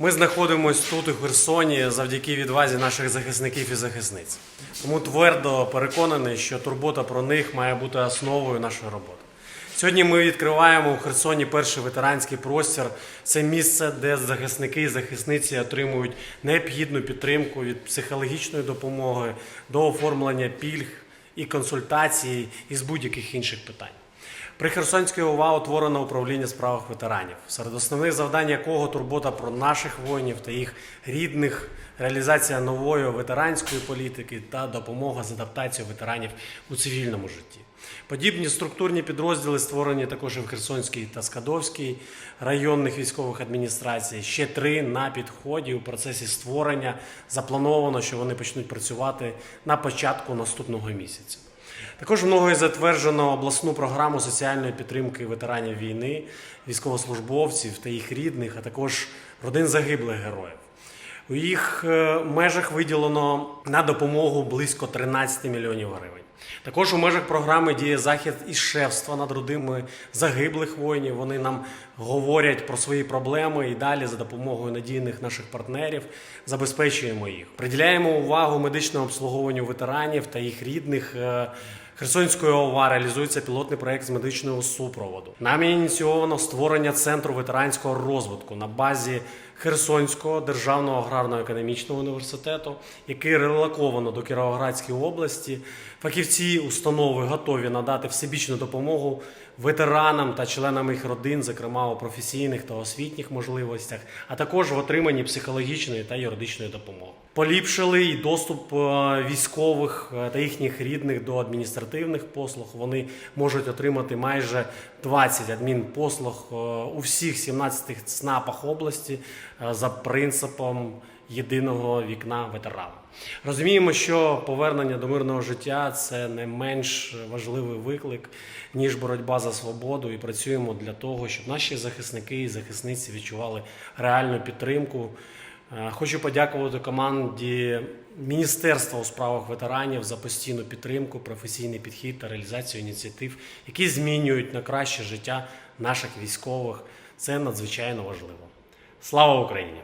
Ми знаходимося тут у Херсоні завдяки відвазі наших захисників і захисниць. Тому твердо переконаний, що турбота про них має бути основою нашої роботи. Сьогодні ми відкриваємо у Херсоні перший ветеранський простір. Це місце, де захисники і захисниці отримують необхідну підтримку від психологічної допомоги до оформлення пільг і консультацій із будь-яких інших питань. При Херсонській ОВА утворено управління справах ветеранів, серед основних завдань якого турбота про наших воїнів та їх рідних, реалізація нової ветеранської політики та допомога з адаптацією ветеранів у цивільному житті. Подібні структурні підрозділи створені також і в Херсонській та Скадовській районних військових адміністрацій. Ще три на підході у процесі створення. Заплановано, що вони почнуть працювати на початку наступного місяця. Також мною затверджено обласну програму соціальної підтримки ветеранів війни, військовослужбовців та їх рідних, а також родин загиблих героїв. У їх е, межах виділено на допомогу близько 13 мільйонів гривень. Також у межах програми діє захід із шефства над родинами загиблих воїнів. Вони нам говорять про свої проблеми і далі за допомогою надійних наших партнерів забезпечуємо їх. Приділяємо увагу медичному обслуговуванню ветеранів та їх рідних. Херсонської ОВА реалізується пілотний проект з медичного супроводу. Нами ініційовано створення центру ветеранського розвитку на базі Херсонського державного аграрно-економічного університету, який релоковано до Кіровоградської області. Фахівці установи готові надати всебічну допомогу ветеранам та членам їх родин, зокрема у професійних та освітніх можливостях, а також в отриманні психологічної та юридичної допомоги. Поліпшили і доступ е, військових е, та їхніх рідних до адміністративних послуг. Вони можуть отримати майже 20 адмінпослуг е, у всіх 17 ЦНАПах області е, за принципом єдиного вікна ветерана. Розуміємо, що повернення до мирного життя це не менш важливий виклик, ніж боротьба за свободу, і працюємо для того, щоб наші захисники і захисниці відчували реальну підтримку. Е, Хочу подякувати команді Міністерства у справах ветеранів за постійну підтримку, професійний підхід та реалізацію ініціатив, які змінюють на краще життя наших військових. Це надзвичайно важливо. Слава Україні!